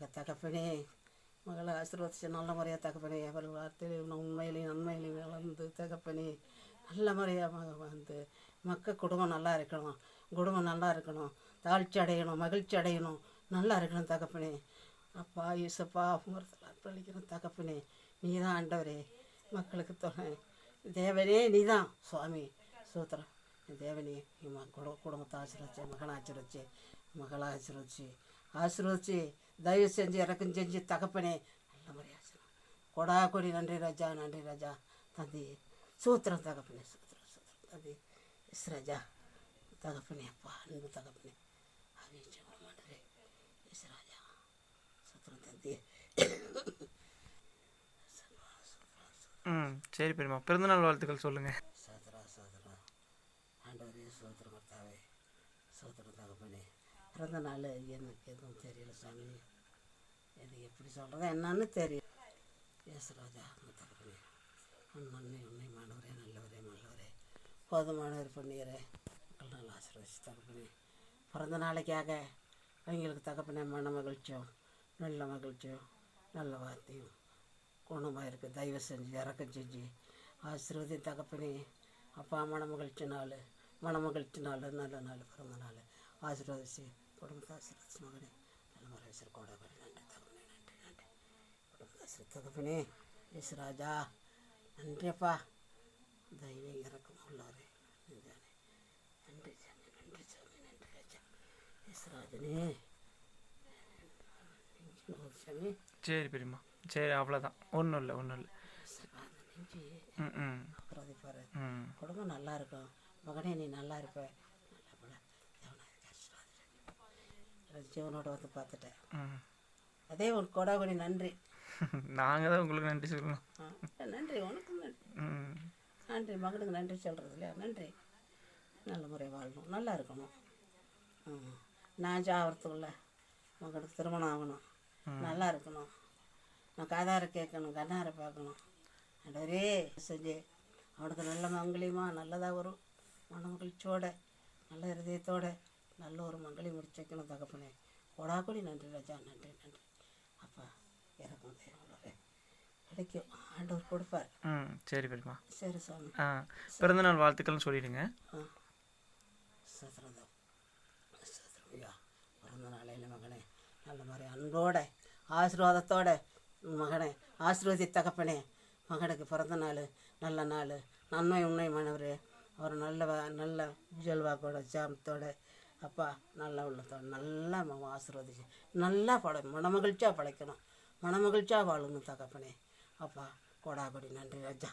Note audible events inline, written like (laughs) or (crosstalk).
மக தகப்பனே மகளை ஆசீர்வதிச்சு நல்ல முறையாக தகப்பனே அவர் வார்த்தையிலையும் உண்மையிலையும் நன்மையிலையும் வளர்ந்து தகப்பனே நல்ல முறையாக மக வந்து மக்கள் குடும்பம் நல்லா இருக்கணும் குடும்பம் நல்லா இருக்கணும் தாழ்ச்சி அடையணும் மகிழ்ச்சி அடையணும் நல்லா இருக்கணும் தகப்பனே. அப்பா யூசப்பா உமரத்தில் அர்ப்பணிக்கிறோம் தகப்பனே நீ தான் ஆண்டவரே மக்களுக்கு துணை தேவனே நீ தான் சுவாமி சூத்திரம். தேவனே நீ ம குடும்பத்தை ஆசீர்வச்சு மகனை ஆசீர்வச்சு மகளை ஆசீர்வச்சு ஆசீர்வச்சு தயவு செஞ்சு இறக்கம் செஞ்சு தகப்பனே நல்ல முறையாக ஆசீர்வதி. கொடா கொடி நன்றி ராஜா நன்றி ராஜா தந்தி சூத்திரம் தகப்பனே சூத்திரம் சூத்திரம். தந்தி எஸ் ராஜா. தகப்பனே அப்பா அன்பு தகப்பனே. அப்படின்னு மாட்டே எஸ் ராஜா. சூத்திரம் தந்தி ம் சரி பெரியம்மா. பிறந்தநாள் வாழ்த்துக்கள் சொல்லுங்கள் சோதரா சோதரா ஆண்டவரே சோதரம் கர்த்தாவே. சோதரம் தகப்பனே. பிறந்த நாள் எனக்கு எதுவும் தெரியல சாமி. எனக்கு எப்படி சொல்கிறது என்னன்னு தெரியல. ஏசுராஜா அந்த தகப்பனே உன்னை உண்மை மாணவரே நல்லவரே நல்லவரே போதுமானவர் பண்ணியரே மக்கள் நல்லா ஆசீர்வதிச்சு தகப்பனே. பிறந்த நாளைக்காக அவங்களுக்கு தகப்பனே மன மகிழ்ச்சியும் நல்ல மகிழ்ச்சியும் நல்ல வார்த்தையும் குணமாக இருக்குது தயவு செஞ்சு இறக்கம் செஞ்சு ஆசீர்வதி தகப்பனே. அப்பா மன மகிழ்ச்சி நாள் மன மகிழ்ச்சி நாள் நல்ல நாள் பிறந்த நாள். ஆசீர்வதிச்சு ஆசீர்வதிச்சு மகனே. நல்ல முறை சார் கூட நன்றி நன்றி நன்றி. குடும்பத்தை ஆசீர்வதி தகப்பனே எஸ் ராஜா நன்றியப்பா. தெய்வம் இறக்கம் உள்ளவரே நீதானே நன்றி சாமி நன்றி சாமி நன்றி ராஜா. எஸ் ராஜனே சாமி. சரி பெரியம்மா. சரி அவ்வளோதான் ஒன்றும் இல்லை ஒன்றும் இல்லை. நெஞ்சு ம் ம். பிரதிப்பாரு ம். குடும்பம் நல்லா இருக்கும். மகனே நீ நல்லா இருப்ப நல்லா போல ஜீவனோட வந்து பார்த்துட்டேன். அதே உன் கொடாகுடி நன்றி. (laughs) நாங்கள் தான் உங்களுக்கு நன்றி சொல்லணும். ஆ, நன்றி உனக்கும் நன்றி. நன்றி மகனுக்கு நன்றி சொல்கிறது இல்லையா? நன்றி. நல்ல முறை வாழணும். நல்லா இருக்கணும். நான் சாகிறதுக்குள்ள மகனுக்கு திருமணம் ஆகணும். நல்லா இருக்கணும். நான் காதார கேட்கணும் கண்ணார பார்க்கணும். ஆண்டவரே செஞ்சு. அவனுக்கு நல்ல மங்கலியமாக நல்லதாக வரும். மன மகிழ்ச்சியோட நல்ல இருதயத்தோட. நல்ல ஒரு மங்களி முடிச்சு வைக்கணும் தகப்பனே. கொடாக்குடி நன்றி ராஜா. நன்றி நன்றி. அப்பா இறக்கும் தேவங்களே கிடைக்கும். ஆண்டவர் கொடுப்பார். ம் சரி பெரியம்மா. சரி சாமி. ஆ பிறந்தநாள் வாழ்த்துக்கள்னு சொல்லிடுங்க. சதுரதம். சதுரமையா பிறந்த நாளையில் மகனே நல்ல மாதிரி அன்போட ஆசீர்வாதத்தோட மகனே ஆசீர்வதி தகப்பனே மகனுக்கு பிறந்த நாள் நல்ல நாள். நன்மை உண்மை மாணவர் அவர் நல்ல நல்ல ஜெல்வாக்கோட ஜாமத்தோட அப்பா நல்ல உள்ளத்தோட நல்லா ம- ஆசீர்வதிச்சு. நல்லா பழ மனமகிழ்ச்சியாக பழைக்கணும் மனமகிழ்ச்சியாக வாழணும் தகப்பனே. அப்பா கொடாபடி நன்றி ராஜா.